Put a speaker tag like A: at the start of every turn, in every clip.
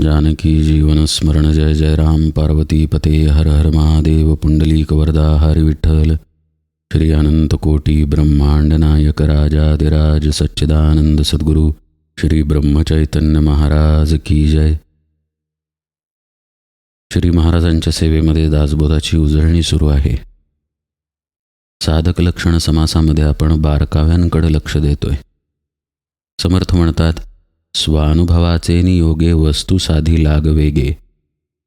A: जानकी जीवनस्मरण जय जय राम। पार्वती पते हर हर महादेव। पुंडलीक वरदा हरि विठ्ठल। श्री अनंत कोटी ब्रह्मांड नायक राजाधिराज सच्चिदानंद सद्गुरु। श्री ब्रह्मचैतन्य महाराज की जय। श्री महाराजांच्या सेवेमध्ये दासबोधाची उजळणी सुरू आहे. साधक लक्षण समासामध्ये आपण बारकाव्यांकडे लक्ष देतोय. समर्थ म्हणतात स्वानुभवाचे नियोगे वस्तू साधी लागवेगे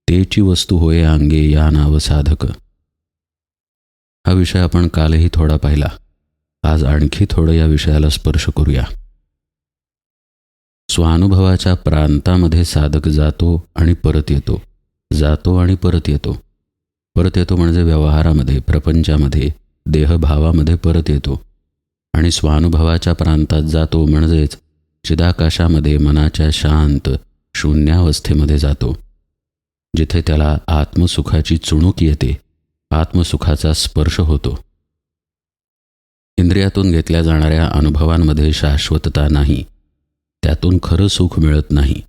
A: तेची वस्तू होय अंगे या नाव साधक. हा विषय आपण कालही थोडा पाहिला. आज आणखी थोडं या विषयाला स्पर्श करूया. स्वानुभवाच्या प्रांतामध्ये साधक जातो आणि परत येतो. जातो आणि परत येतो. परत येतो म्हणजे व्यवहारामध्ये प्रपंचामध्ये देहभावामध्ये परत येतो. आणि स्वानुभवाच्या प्रांतात जातो म्हणजेच चिदाकाशामध्ये मनाच्या शांत शून्यावस्थेमध्ये जातो जिथे त्याला आत्मसुखाची चुणूक येते आत्मसुखाचा स्पर्श होतो. इंद्रियातून घेतल्या जाणाऱ्या अनुभवांमध्ये शाश्वतता नाही त्यातून खरं सुख मिळत नाही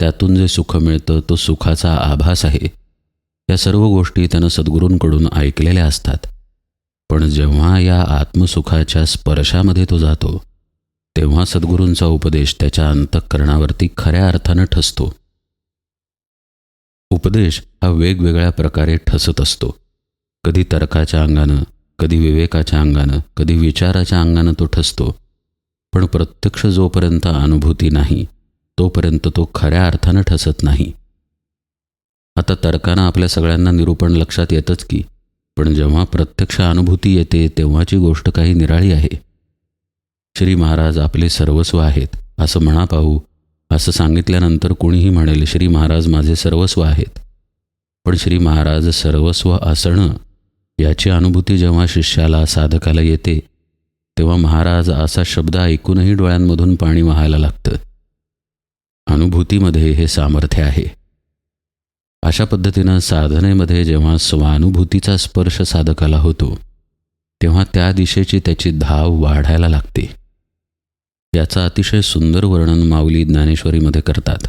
A: त्यातून जे सुख मिळतं तो सुखाचा आभास आहे या सर्व गोष्टी त्यानं सद्गुरूंकडून ऐकलेल्या असतात पण जेव्हा या आत्मसुखाच्या स्पर्शामध्ये तो जातो तेव्हा सद्गुरूंचा उपदेश त्याच्या अंतःकरणावरती खऱ्या अर्थानं ठसतो. उपदेश हा वेगवेगळ्या प्रकारे ठसत असतो. कधी तर्काच्या अंगानं कधी विवेकाच्या अंगानं कधी विचाराच्या अंगानं तो ठसतो. पण प्रत्यक्ष जोपर्यंत अनुभूती नाही तोपर्यंत तो खऱ्या अर्थानं ठसत नाही. आता तर्कानं आपल्या सगळ्यांना निरूपण लक्षात येतच की पण जेव्हा प्रत्यक्ष अनुभूती येते तेव्हाची गोष्ट काही निराळी आहे. श्री महाराज आपले सर्वस्व आहेत असं म्हणा पाहू असं सांगितल्यानंतर कोणीही म्हणेल श्री महाराज माझे सर्वस्व आहेत. पण श्री महाराज सर्वस्व असणं याची अनुभूती जेव्हा शिष्याला साधकाला येते तेव्हा महाराज असा शब्द ऐकूनही डोळ्यांमधून पाणी वाहायला लागतं. अनुभूतीमध्ये हे सामर्थ्य आहे. अशा पद्धतीनं साधनेमध्ये जेव्हा स्वानुभूतीचा स्पर्श साधकाला होतो तेव्हा त्या दिशेची त्याची धाव वाढायला लागते. याचं अतिशय सुंदर वर्णन माऊली ज्ञानेश्वरीमध्ये करतात.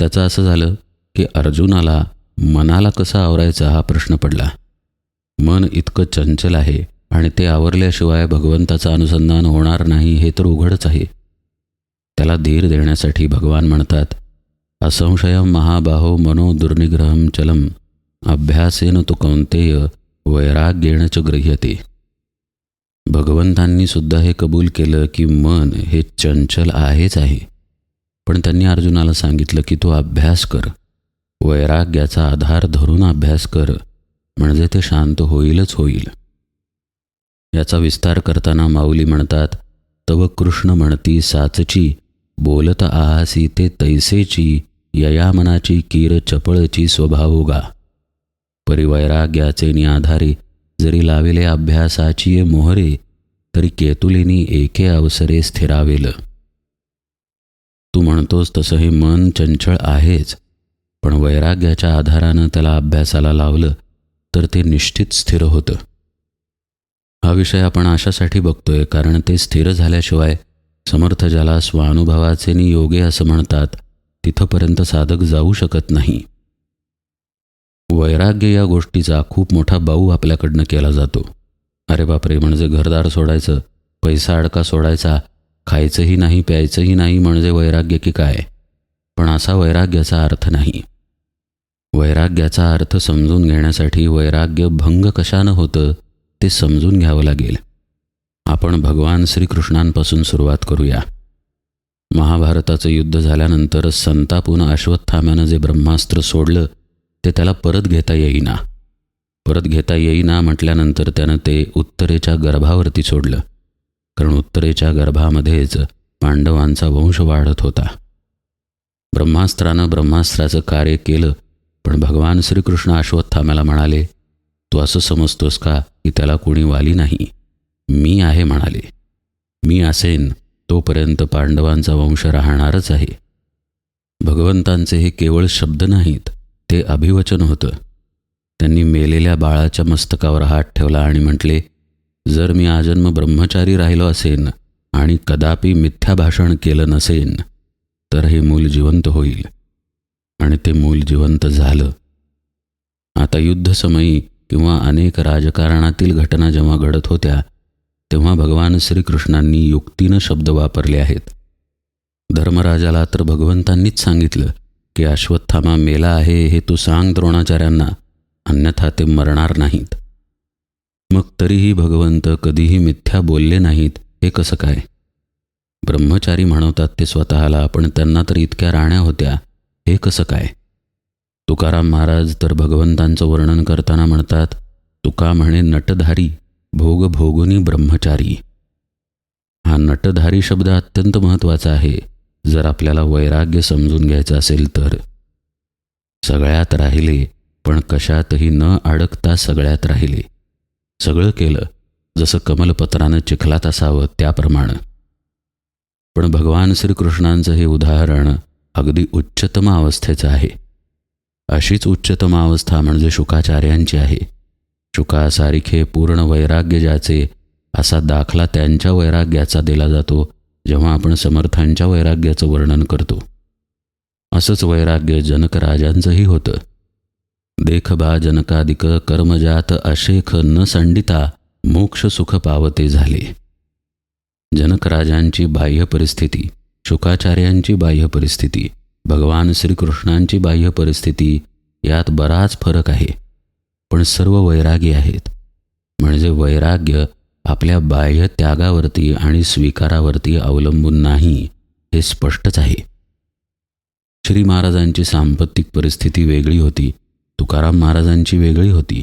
A: त्याचं असं झालं की अर्जुनाला मनाला कसा आवरायचा हा प्रश्न पडला. मन इतकं चंचल आहे आणि ते आवरल्याशिवाय भगवंताचं अनुसंधान होणार नाही हे तर उघडच आहे. त्याला धीर देण्यासाठी भगवान म्हणतात असंशयम महाबाहो मनो दुर्निग्रहम चलम अभ्यासेन तु कौंतेय वैराग्येण च गृह्यते. भगवंतांनी सुद्धा हे कबूल केलं की मन हे चंचल आहेच आहे. पण त्यांनी अर्जुनाला सांगितलं की तू अभ्यास कर. वैराग्याचा आधार धरून अभ्यास कर. म्हणजे ते शांत होईलच होईल. याचा विस्तार करताना माऊली म्हणतात तव कृष्ण म्हणती साचची बोलत आहासी ते तैसेची ययामनाची कीर चपळची स्वभावोगा परिवैराग्याचे निआधारे जरी लाविले अभ्यासाची मोहरे तरी केतुलीनी एके अवसरे स्थिरावेलं. तू म्हणतोस तसं हे मन चंचळ आहेच पण वैराग्याच्या आधारानं त्याला अभ्यासाला लावलं तर ते निश्चित स्थिर होतं. हा विषय आपण अशासाठी बघतोय कारण ते स्थिर झाल्याशिवाय समर्थ ज्याला स्वानुभवाचे नियोगे असं म्हणतात तिथंपर्यंत साधक जाऊ शकत नाही. वैराग्य या गोष्टीचा खूप मोठा बाऊ आपल्याकडनं केला जातो. अरे बापरे म्हणजे घरदार सोडायचं पैसा अडका सोडायचा खायचंही नाही प्यायचंही नाही म्हणजे वैराग्य की काय? पण असा वैराग्याचा अर्थ नाही. वैराग्याचा अर्थ समजून घेण्यासाठी वैराग्य भंग कशानं होतं ते समजून घ्यावं लागेल. आपण भगवान श्रीकृष्णांपासून सुरुवात करूया. महाभारताचं युद्ध झाल्यानंतर संतापून अश्वत्थाम्यानं जे ब्रह्मास्त्र सोडलं ते त्याला परत घेता येईना. परत घेता येईना म्हटल्यानंतर त्यानं ते उत्तरेच्या गर्भावरती सोडलं. कारण उत्तरेच्या गर्भामध्येच पांडवांचा वंश वाढत होता. ब्रह्मास्त्रानं ब्रह्मास्त्राचं कार्य केलं पण भगवान श्रीकृष्ण अश्वत्थाम्याला म्हणाले तू असं समजतोस का की त्याला कोणी वाली नाही? मी आहे म्हणाले. मी असेन तोपर्यंत पांडवांचा वंश राहणारच आहे. भगवंतांचे हे केवळ शब्द नाहीत ते अभिवचन होतं. त्यांनी मेलेल्या बाळाच्या मस्तकावर हात ठेवला आणि म्हटले जर मी आजन्म ब्रह्मचारी राहिलो असेन आणि कदापि मिथ्या भाषण केलं नसेन तर हे मूल जिवंत होईल. आणि ते मूल जिवंत झालं. आता युद्धसमयी किंवा अनेक राजकारणातील घटना जेव्हा घडत होत्या तेव्हा भगवान श्रीकृष्णांनी युक्तीनं शब्द वापरले आहेत. धर्मराजाला तर भगवंतांनीच सांगितलं की अश्वत्थामा मेला आहे हे तू सांग द्रोणाचार्यांना. अन्यथा ते मरणार नाहीत. मग तरीही भगवंत कधीही मिथ्या बोलले नाहीत हे कसं काय? ब्रह्मचारी म्हणवतात ते स्वतःला पण त्यांना तर इतक्या राण्या होत्या हे कसं काय? तुकाराम महाराज तर भगवंतांचं वर्णन करताना म्हणतात तुका म्हणे नटधारी भोग भोगुनी ब्रह्मचारी. हा नटधारी शब्द अत्यंत महत्त्वाचा आहे जर आपल्याला वैराग्य समजून घ्यायचं असेल तर. सगळ्यात राहिले पण कशातही न अडकता सगळ्यात राहिले. सगळं केलं जसं कमलपत्रानं चिखलात असावं त्याप्रमाणे. पण भगवान श्रीकृष्णांचं हे उदाहरण अगदी उच्चतम अवस्थेचं आहे. अशीच उच्चतम अवस्था म्हणजे शुकाचार्यांची आहे. शुकासारिखे पूर्ण वैराग्य ज्याचे असा दाखला त्यांच्या वैराग्याचा दिला जातो जेव्हा आपण समर्थांच्या वैराग्याचं वर्णन करतो. असंच वैराग्य जनकराजांचंही होतं. देख बा जनकादिक कर्मजात अशेख न संडिता मोक्ष सुख पावते झाले. जनकराजांची बाह्य परिस्थिती शुकाचार्यांची बाह्य परिस्थिती भगवान श्रीकृष्णांची बाह्य परिस्थिती यात बराच फरक आहे. पण सर्व वैरागी आहेत. म्हणजे वैराग्य आपल्या बाह्य त्यागावरती आणि स्वीकारावरती अवलंबून नाही हे स्पष्टच आहे. श्री महाराजांची सांपत्तिक परिस्थिती वेगळी होती. तुकाराम महाराजांची वेगळी होती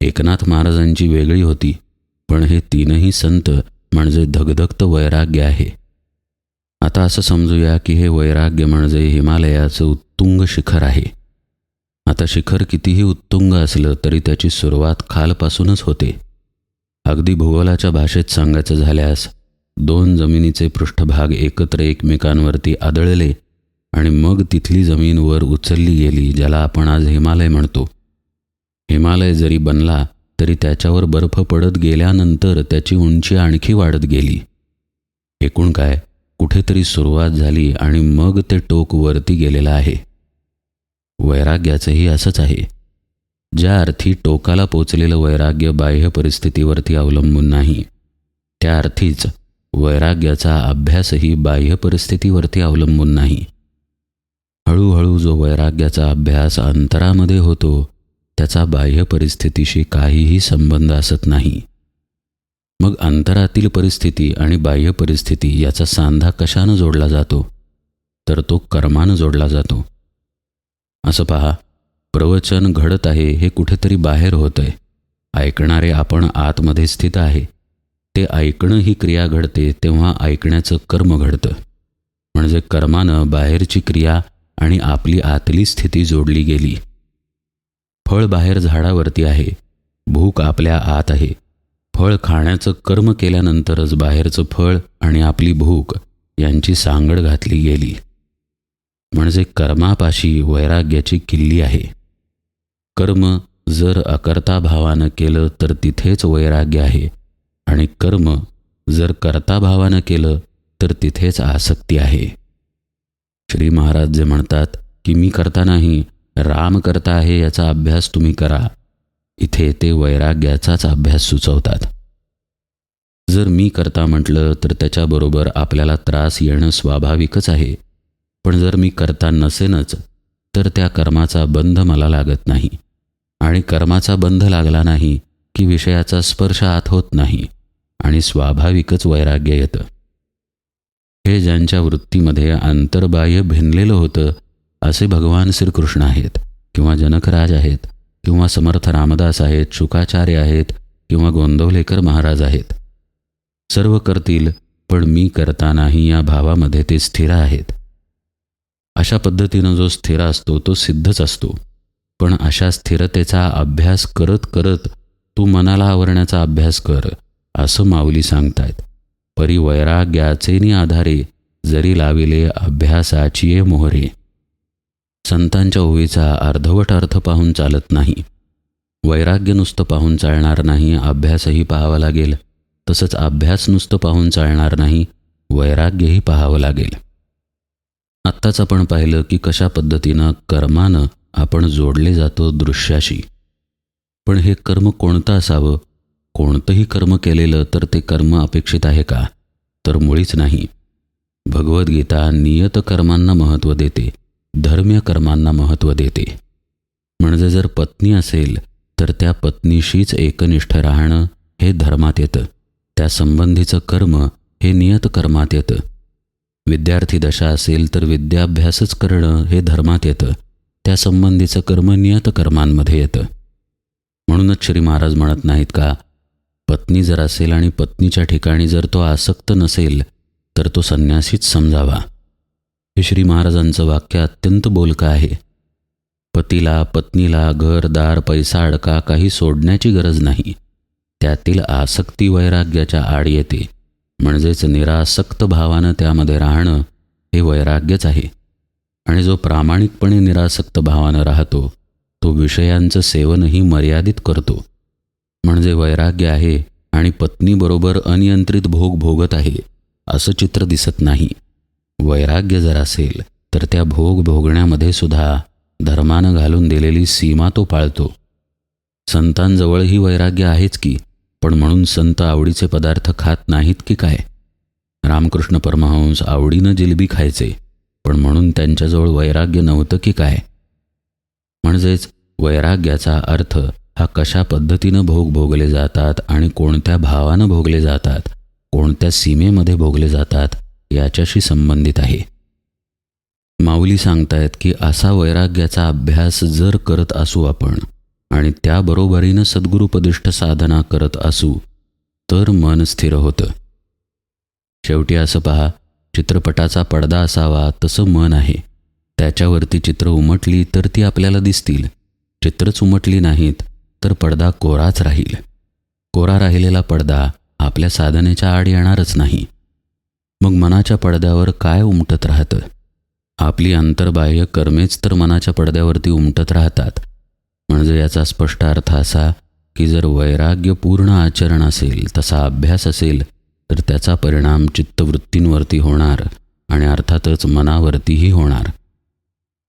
A: एकनाथ महाराजांची वेगळी होती पण हे तीनही संत म्हणजे धगधगत वैराग्य आहे. आता असं समजूया की हे वैराग्य म्हणजे हिमालयाचं उत्तुंग शिखर आहे. आता शिखर कितीही उत्तुंग असलं तरी त्याची सुरुवात खालपासूनच होते. अगदी भूगोलाच्या भाषेत सांगायचं झाल्यास दोन जमिनीचे पृष्ठभाग एकत्र एकमेकांवरती आदळले आणि मग तिथली जमीन वर उचलली गेली ज्याला आपण आज हिमालय म्हणतो. हिमालय जरी बनला तरी त्याच्यावर बर्फ पडत गेल्यानंतर त्याची उंची आणखी वाढत गेली. एकूण काय कुठेतरी सुरुवात झाली आणि मग ते टोक वरती गेलेलं आहे. वैराग्याचंही असंच आहे. ज्या अर्थी टोकाला पोचलेलं वैराग्य बाह्य परिस्थितीवरती अवलंबून नाही त्या अर्थीच वैराग्याचा अभ्यासही बाह्य परिस्थितीवरती अवलंबून नाही. हळूहळू जो वैराग्याचा अभ्यास अंतरामध्ये होतो त्याचा बाह्य परिस्थितीशी काहीही संबंध असत नाही. मग अंतरातील परिस्थिती आणि बाह्य परिस्थिती याचा सांधा कशानं जोडला जातो? तर तो कर्मानं जोडला जातो. असं पहा प्रवचन घडत आहे हे कुठेतरी बाहेर होतंय. आहे ऐकणारे आपण आतमध्ये स्थित आहे. ते ऐकणं ही क्रिया घडते तेव्हा ऐकण्याचं कर्म घडतं. म्हणजे कर्मानं बाहेरची क्रिया आणि आपली आतली स्थिती जोडली गेली. फळ बाहेर झाडावरती आहे. भूक आपल्या आत आहे. फळ खाण्याचं कर्म केल्यानंतरच बाहेरचं फळ आणि आपली भूक यांची सांगड घातली गेली. म्हणजे कर्मापाशी वैराग्याची किल्ली आहे. कर्म जर अकर्ता भावानं केलं तर तिथेच वैराग्य आहे. आणि कर्म जर कर्ता भावानं केलं तर तिथेच आसक्ती आहे. श्री महाराज जे म्हणतात की मी करता नाही राम करता आहे याचा अभ्यास तुम्ही करा. इथे ते वैराग्याचाच अभ्यास सुचवतात. जर मी करता म्हटलं तर त्याच्याबरोबर आपल्याला त्रास येणं स्वाभाविकच आहे. पण जर मी करता नसेनच तर त्या कर्माचा बंध मला लागत नाही. आणि कर्माचा बंध लागला नाही की विषयाचा स्पर्श आत होत नाही. आणि स्वाभाविकच वैराग्य येतं. हे ज्यांच्या वृत्तीमध्ये अंतर्बाह्य भिनलेलं होतं असे भगवान श्रीकृष्ण आहेत किंवा जनकराज आहेत किंवा समर्थ रामदास आहेत शुकाचार्य आहेत किंवा गोंदवलेकर महाराज आहेत. सर्व करतील पण मी करता नाही या भावामध्ये ते स्थिर आहेत. अशा पद्धतीनं जो स्थिर असतो तो सिद्धच असतो. पण अशा स्थिरतेचा अभ्यास करत करत तू मनाला आवरण्याचा अभ्यास कर असं माऊली सांगतायत. परी वैराग्याचेनी आधारे जरी लाविले अभ्यासाची मोहरे. संतांच्या ओवीचा अर्धवट अर्थ पाहून चालत नाही. वैराग्य नुसतं पाहून चालणार नाही अभ्यासही पाहावा लागेल. तसंच अभ्यास नुसतं पाहून चालणार नाही वैराग्यही पाहावं लागेल. आत्ताच आपण पाहिलं की कशा पद्धतीनं कर्मानं आपण जोडले जातो दृश्याशी. पण हे कर्म कोणतं असावं? कोणतंही कर्म केलेलं तर ते कर्म अपेक्षित आहे का? तर मुळीच नाही. भगवद्गीता नियत कर्मांना महत्त्व देते धर्म्य कर्मांना महत्त्व देते. म्हणजे जर पत्नी असेल तर त्या पत्नीशीच एकनिष्ठ राहणं हे धर्मात येतं. त्या संबंधीचं कर्म हे नियत कर्मात येतं. विद्यार्थी दशा असेल तर विद्याभ्यासच करणं हे धर्मात येतं. त्या संबंधीचं कर्म नियत कर्मांमध्ये येतं. म्हणूनच श्री महाराज म्हणत नाहीत का पत्नी जर असेल आणि पत्नीच्या ठिकाणी जर तो आसक्त नसेल तर तो संन्यासीच समजावा. हे श्री महाराजांचं वाक्य अत्यंत बोलकं आहे. पतीला पत्नीला घरदार पैसा अडका काही सोडण्याची गरज नाही. त्यातील आसक्ती वैराग्याच्या आड येते. म्हणजेच निरासक्त भावानं त्यामध्ये राहणं हे वैराग्यच आहे. आणि जो प्रामाणिकपणे निरासक्त भावानं राहतो तो विषयांचं सेवनही मर्यादित करतो. म्हणजे वैराग्य आहे आणि पत्नीबरोबर अनियंत्रित भोग भोगत आहे असं चित्र दिसत नाही. वैराग्य जर असेल तर त्या भोग भोगण्यामध्ये सुद्धा धर्मानं घालून दिलेली सीमा तो पाळतो. संतांजवळही वैराग्य आहेच की पण म्हणून संत आवडीचे पदार्थ खात नाहीत की काय? रामकृष्ण परमहंस आवडीनं जिलबी खायचे पण म्हणून त्यांच्याजवळ वैराग्य नव्हतं की काय? म्हणजेच वैराग्याचा अर्थ हा कशा पद्धतीनं भोग भोगले जातात आणि कोणत्या भावानं भोगले जातात कोणत्या सीमेमध्ये भोगले जातात याच्याशी संबंधित आहे. माऊली सांगतायत की असा वैराग्याचा अभ्यास जर करत असू आपण आणि त्याबरोबरीनं सद्गुरुपदिष्ट साधना करत असू तर मन स्थिर होतं. शेवटी असं पहा चित्रपटाचा पडदा असावा तसं मन आहे. त्याच्यावरती चित्र उमटली तर ती आपल्याला दिसतील. चित्रच उमटली नाहीत तर पडदा कोराच राहील. कोरा राहिलेला पडदा आपल्या साधनेच्या आड येणारच नाही. मग मनाच्या पडद्यावर काय उमटत राहतं? आपली अंतर्बाह्य कर्मेच तर मनाच्या पडद्यावरती उमटत राहतात. म्हणजे याचा स्पष्ट अर्थ असा की जर वैराग्यपूर्ण आचरण असेल तसा अभ्यास असेल तर त्याचा परिणाम चित्तवृत्तींवरती होणार आणि अर्थातच मनावरतीही होणार.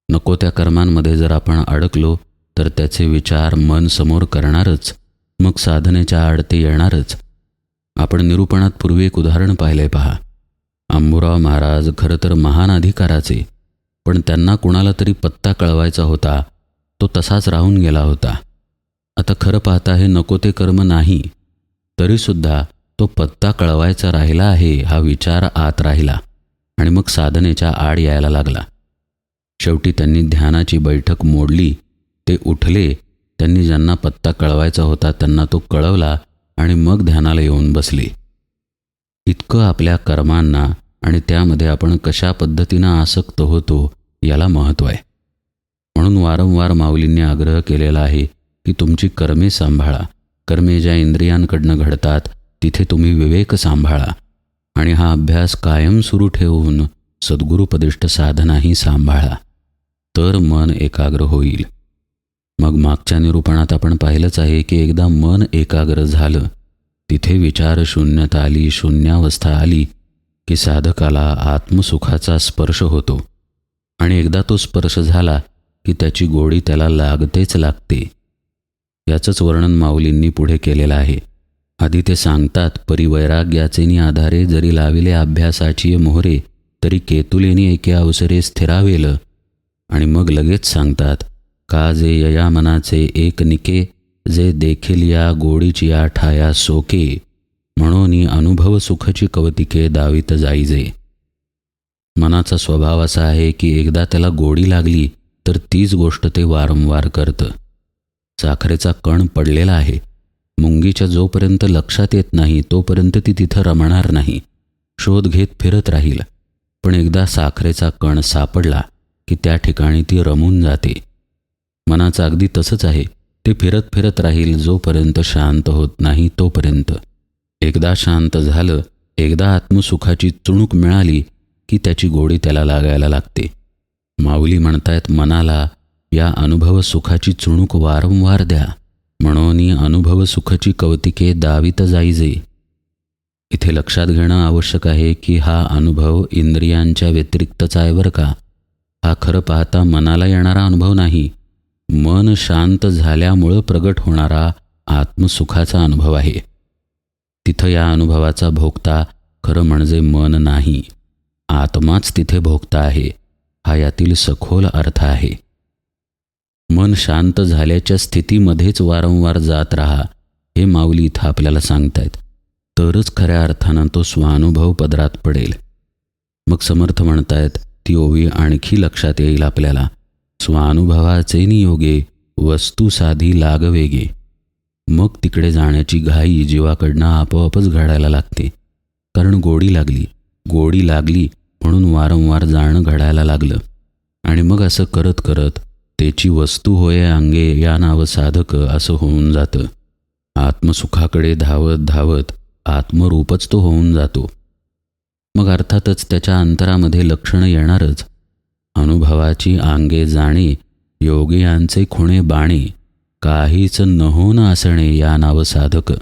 A: नको त्या कर्मांमध्ये जर आपण अडकलो तर त्याचे विचार मन समोर करणारच. मग साधनेच्या आड ते येणारच. आपण निरूपणात पूर्वी एक उदाहरण पाहिले पहा. आंबुराव महाराज खरं तर महान अधिकाराचे पण त्यांना कुणाला तरी पत्ता कळवायचा होता. तो तसाच राहून गेला होता. आता खरं पाहता हे नको ते कर्म नाही. तरीसुद्धा तो पत्ता कळवायचा राहिला आहे हा विचार आत राहिला. आणि मग साधनेच्या आड यायला लागला. शेवटी त्यांनी ध्यानाची बैठक मोडली. ते उठले. त्यांनी ज्यांना पत्ता कळवायचा होता त्यांना तो कळवला आणि मग ध्यानाला येऊन बसले. इतकं आपल्या कर्मांना आणि त्यामध्ये आपण कशा पद्धतीनं आसक्त होतो याला महत्त्व आहे. म्हणून वारंवार माऊलींनी आग्रह केलेला आहे की तुमची कर्मे सांभाळा. कर्मे ज्या इंद्रियांकडनं घडतात तिथे तुम्ही विवेक सांभाळा. आणि हा अभ्यास कायम सुरू ठेवून सद्गुरुपदिष्ट साधनाही सांभाळा. तर मन एकाग्र होईल. मग मागच्या निरूपणात आपण पाहिलंच आहे की एकदा मन एकाग्र झालं तिथे विचार शून्यता आली शून्यावस्था आली की साधकाला आत्मसुखाचा स्पर्श होतो. आणि एकदा तो स्पर्श झाला की त्याची गोडी त्याला लागतेच लागते. याचंच वर्णन माऊलींनी पुढे केलेलं आहे. आधी ते सांगतात परिवैराग्याचेनी आधारे जरी लाविले अभ्यासाची मोहरे तरी केतुलेनी एके अवसरे स्थिरावेलं. आणि मग लगेच सांगतात का जे यया मनाचे एक निके जे देखील या गोडीची या ठाया सोके म्हणून अनुभव सुखची कवतिके दावीत जाईजे. मनाचा स्वभाव असा आहे की एकदा त्याला गोडी लागली तर तीच गोष्ट ते वारंवार करतं. साखरेचा कण पडलेला आहे. मुंगीच्या जोपर्यंत लक्षात येत नाही तोपर्यंत ती तिथं रमणार नाही. शोध घेत फिरत राहील. पण एकदा साखरेचा कण सापडला की त्या ठिकाणी ती रमून जाते. मनाचं अगदी तसंच आहे. ते फिरत फिरत राहील जोपर्यंत शांत होत नाही तोपर्यंत. एकदा शांत झालं एकदा आत्मसुखाची चुणूक मिळाली की त्याची गोडी त्याला लागायला लागते. माऊली म्हणतायत मनाला या अनुभव सुखाची चुणूक वारंवार द्या. म्हणून अनुभव सुखाची कौतिके दावीत जाईजे. इथे लक्षात घेणं आवश्यक आहे की हा अनुभव इंद्रियांच्या व्यतिरिक्तचा आहे बरं का? हा खरं पाहता मनाला येणारा अनुभव नाही. मन शांत झाल्यामुळं प्रगट होणारा आत्मसुखाचा अनुभव आहे. तिथं या अनुभवाचा भोगता खरं म्हणजे मन नाही. आत्माच तिथे भोगता आहे. हा यातील सखोल अर्थ आहे. मन शांत झाल्याच्या स्थितीमध्येच वारंवार जात राहा हे माऊली इथं आपल्याला सांगतायत. तरच खऱ्या अर्थानं तो स्वानुभव पदरात पडेल. मग समर्थ म्हणतायत ती ओवी आणखी लक्षात येईल आपल्याला. स्वानुभवाचे नियोगे वस्तू साधी लागवेगे. मग तिकडे जाण्याची घाई जीवाकडनं आपोआपच घडायला लागते. कारण गोडी लागली गोडी लागली म्हणून वारंवार जाणं घडायला लागलं. आणि मग असं करत करत त्याची वस्तू होय अंगे या नावं साधक असं होऊन जातं. आत्मसुखाकडे धावत धावत आत्मरूपच तो होऊन जातो. मग अर्थातच त्याच्या अंतरामध्ये लक्षणं येणारच. अनुभवाची आंगे जाणी योगियांचे खुणे बाणे काहीच न असणे या नाव साधक.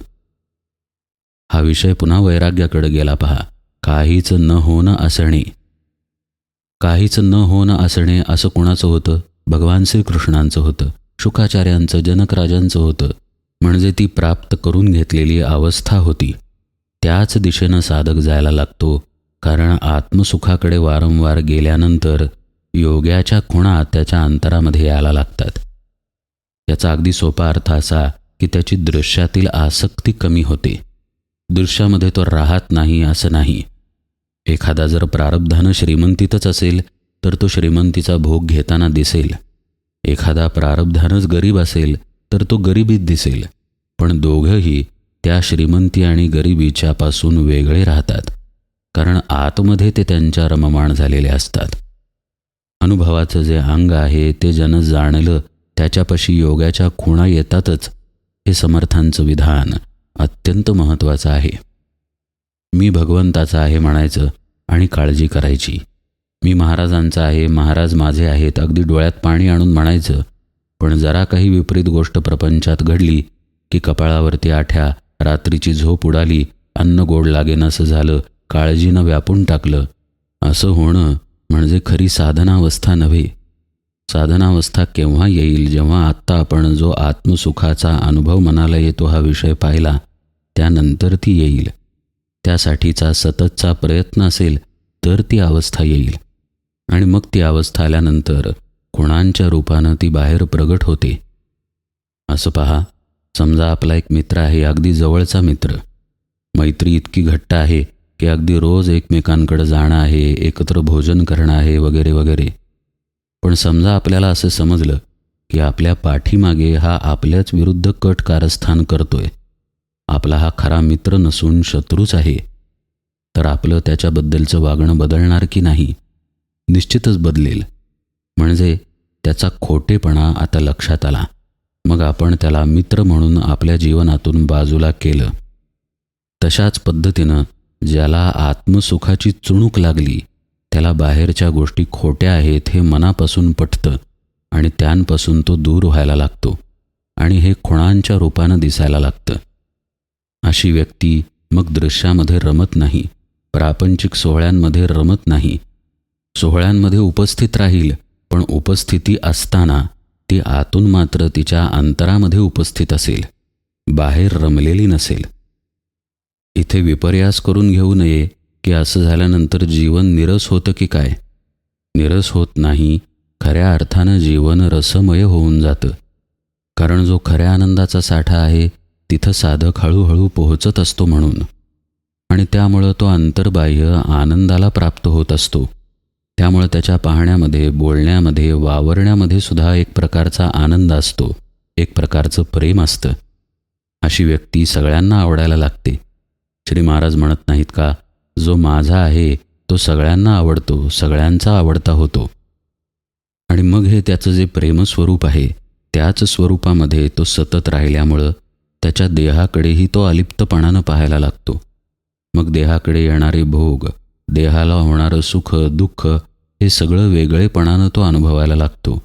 A: हा विषय पुन्हा वैराग्याकडे गेला पहा. काहीच न होणं असणे. काहीच न होणं असणे असं कुणाचं होतं? भगवान श्रीकृष्णांचं होतं. शुकाचार्यांचं जनकराजांचं होतं. म्हणजे ती प्राप्त करून घेतलेली अवस्था होती. त्याच दिशेनं साधक जायला लागतो. कारण आत्मसुखाकडे वारंवार गेल्यानंतर योग्याच्या खुणा त्याच्या अंतरामध्ये यायला लागतात. याचा अगदी सोपा अर्थ असा की त्याची दृश्यातील आसक्ती कमी होते. दृश्यामध्ये तो राहत नाही असं नाही. एखादा जर प्रारब्धानं श्रीमंतीतच असेल तर तो श्रीमंतीचा भोग घेताना दिसेल. एखादा प्रारब्धानच गरीब असेल तर तो गरिबीत दिसेल. पण दोघंही त्या श्रीमंती आणि गरिबीच्यापासून वेगळे राहतात. कारण आतमध्ये ते त्यांच्या रममाण झालेले असतात. अनुभवाचं जे अंग आहे ते ज्यानं जाणलं त्याच्यापाशी योगाच्या खुणा येतातच हे समर्थांचं विधान अत्यंत महत्त्वाचं आहे. मी भगवंताचा आहे म्हणायचं आणि काळजी करायची. मी महाराजांचा आहे महाराज माझे आहेत अगदी डोळ्यात पाणी आणून म्हणायचं पण जरा काही विपरीत गोष्ट प्रपंचात घडली की कपाळावरती आठ्या रात्रीची झोप उडाली अन्न गोड लागेन असं झालं काळजीनं व्यापून टाकलं असं होणं म्हणजे खरी साधनावस्था नव्हे. साधनावस्था केव्हा येईल जेव्हा आत्ता आपण जो आत्मसुखाचा अनुभव मनाला येतो हा विषय पाहिला त्यानंतर ती येईल. त्यासाठीचा सततचा प्रयत्न असेल तर ती अवस्था येईल. आणि मग ती अवस्था आल्यानंतर खुणांच्या रूपानं ती बाहेर प्रगट होते. असं पहा समजा आपला एक मित्र आहे अगदी जवळचा मित्र. मैत्री इतकी घट्ट आहे की अगदी रोज एकमेकांकडे जाणं आहे एकत्र भोजन करणं आहे वगैरे वगैरे. पण समजा आपल्याला असं समजलं की आपल्या पाठीमागे हा आपल्याच विरुद्ध कट कारस्थान करतोय. आपला हा खरा मित्र नसून शत्रूच आहे. तर आपलं त्याच्याबद्दलचं वागणं बदलणार की नाही? निश्चितच बदलेल. म्हणजे त्याचा खोटेपणा आता लक्षात आला. मग आपण त्याला मित्र म्हणून आपल्या जीवनातून बाजूला केलं. तशाच पद्धतीनं ज्याला आत्मसुखाची चुणूक लागली त्याला बाहेरच्या गोष्टी खोट्या आहेत हे मनापासून पटतं आणि त्यांपासून तो दूर व्हायला लागतो आणि हे खुणांच्या रूपानं दिसायला लागतं. अशी व्यक्ती मग दृश्यामध्ये रमत नाही प्रापंचिक सोहळ्यांमध्ये रमत नाही. सोहळ्यांमध्ये उपस्थित राहील पण उपस्थिती असताना ती आतून मात्र तिच्या अंतरामध्ये उपस्थित असेल बाहेर रमलेली नसेल. इथे विपर्यास करून घेऊ नये की असं झाल्यानंतर जीवन निरस होतं की काय? निरस होत नाही खऱ्या अर्थानं जीवन रसमय होऊन जातं. कारण जो खऱ्या आनंदाचा साठा आहे तिथं साधक हळूहळू पोहोचत असतो म्हणून. आणि त्यामुळं तो अंतर्बाह्य आनंदाला प्राप्त होत असतो. त्यामुळं त्याच्या पाहण्यामध्ये बोलण्यामध्ये वावरण्यामध्ये सुद्धा एक प्रकारचा आनंद असतो एक प्रकारचं प्रेम असतं. अशी व्यक्ती सगळ्यांना आवडायला लागते. श्री महाराज म्हणत नाहीत का? जो माझा आहे तो सगळ्यांना आवडतो सगळ्यांचा आवडता होतो. आणि मग हे त्याचं जे प्रेमस्वरूप आहे त्याच स्वरूपामध्ये तो सतत राहिल्यामुळं त्याच्या देहाकडेही तो अलिप्तपणानं पाहायला लागतो. मग देहाकडे येणारे भोग देहाला होणारं सुख दुःख हे सगळं वेगळेपणानं तो अनुभवायला लागतो.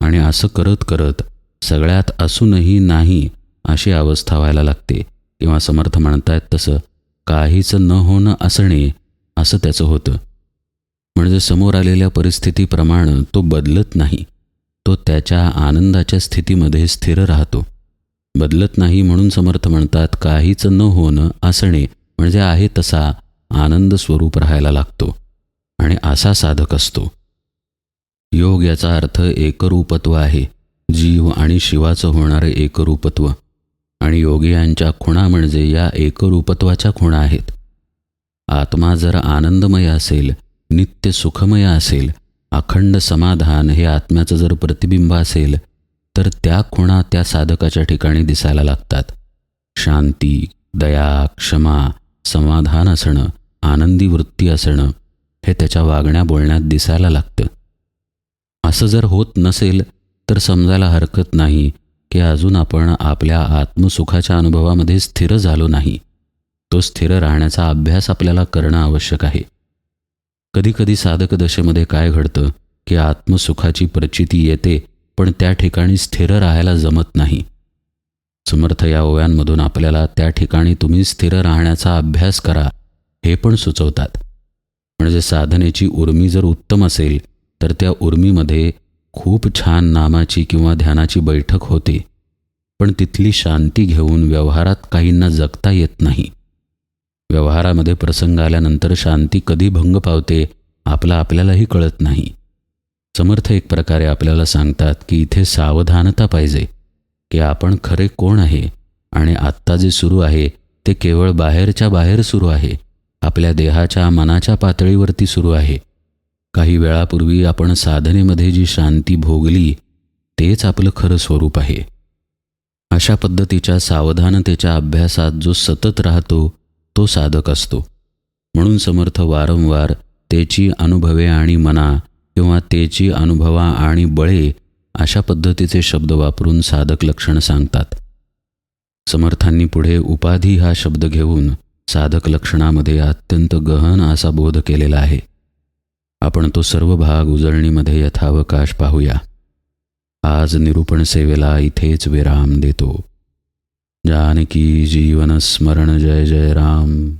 A: आणि असं करत करत सगळ्यात असूनही नाही अशी अवस्था व्हायला लागते. किंवा समर्थ म्हणतायत तसं काहीच न होणं असणे असं त्याचं होतं. म्हणजे समोर आलेल्या परिस्थितीप्रमाणे तो बदलत नाही. तो त्याच्या आनंदाच्या स्थितीमध्ये स्थिर राहतो. बदलत नाही म्हणून समर्थ म्हणतात काहीच न होणं असणे म्हणजे आहे तसा आनंद स्वरूप राहायला लागतो आणि असा साधक असतो. योग याचा अर्थ एकरूपत्व आहे. जीव आणि शिवाचं होणारे एकरूपत्व. आणि योगी यांच्या खुणा म्हणजे या एकरूपत्वाच्या खुणा आहेत. आत्मा जर आनंदमय असेल नित्य सुखमय असेल अखंड समाधान हे आत्म्याचं जर प्रतिबिंब असेल तर त्या खुणा त्या साधकाच्या ठिकाणी दिसायला लागतात. शांती दया क्षमा समाधान असणं आनंदी वृत्ती असणं हे त्याच्या वागण्या बोलण्यात दिसायला लागतं. असं जर होत नसेल तर समजायला हरकत नाही की अजून आपण आपल्या आत्मसुखाच्या अनुभवामध्ये स्थिर झालो नाही. तो स्थिर राहण्याचा अभ्यास आपल्याला करणं आवश्यक आहे. कधीकधी साधक दशेमध्ये काय घडतं की आत्मसुखाची प्रचिती येते पण त्या ठिकाणी स्थिर राहायला जमत नाही. समर्थ या ओव्यांमधून आपल्याला त्या ठिकाणी तुम्ही स्थिर राहण्याचा अभ्यास करा हे पण सुचवतात. म्हणजे साधनेची उर्मी जर उत्तम असेल तर त्या उर्मीमध्ये खूप छान नामाची किंवा ध्यानाची बैठक होते पण तिथली शांती घेऊन व्यवहारात काहींना जगता येत नाही. व्यवहारामध्ये प्रसंग आल्यानंतर शांती कधी भंग पावते आपला आपल्यालाही कळत नाही. समर्थ एक प्रकारे आपल्याला सांगतात की इथे सावधानता पाहिजे की आपण खरे कोण आहे आणि आत्ता जे सुरू आहे ते केवळ बाहेरच्या बाहेर सुरू आहे आपल्या देहाच्या मनाच्या पातळीवरती सुरू आहे. काही वेळापूर्वी आपण साधनेमध्ये जी शांती भोगली तेच आपलं खरं स्वरूप आहे. अशा पद्धतीच्या सावधानतेच्या अभ्यासात जो सतत राहतो तो साधक असतो. म्हणून समर्थ वारंवार त्याची अनुभवे आणि मना किंवा तेची अनुभवा आणि बळे अशा पद्धतीचे शब्द वापरून साधक लक्षण सांगतात. समर्थांनी पुढे उपाधी हा शब्द घेऊन साधक लक्षणामध्ये अत्यंत गहन असा बोध केलेला आहे. आपण तो सर्व भाग उजळणीमध्ये यथावकाश पाहूया. आज निरूपण सेवेला इथेच विराम देतो. जानकी जीवन स्मरण जय जय राम.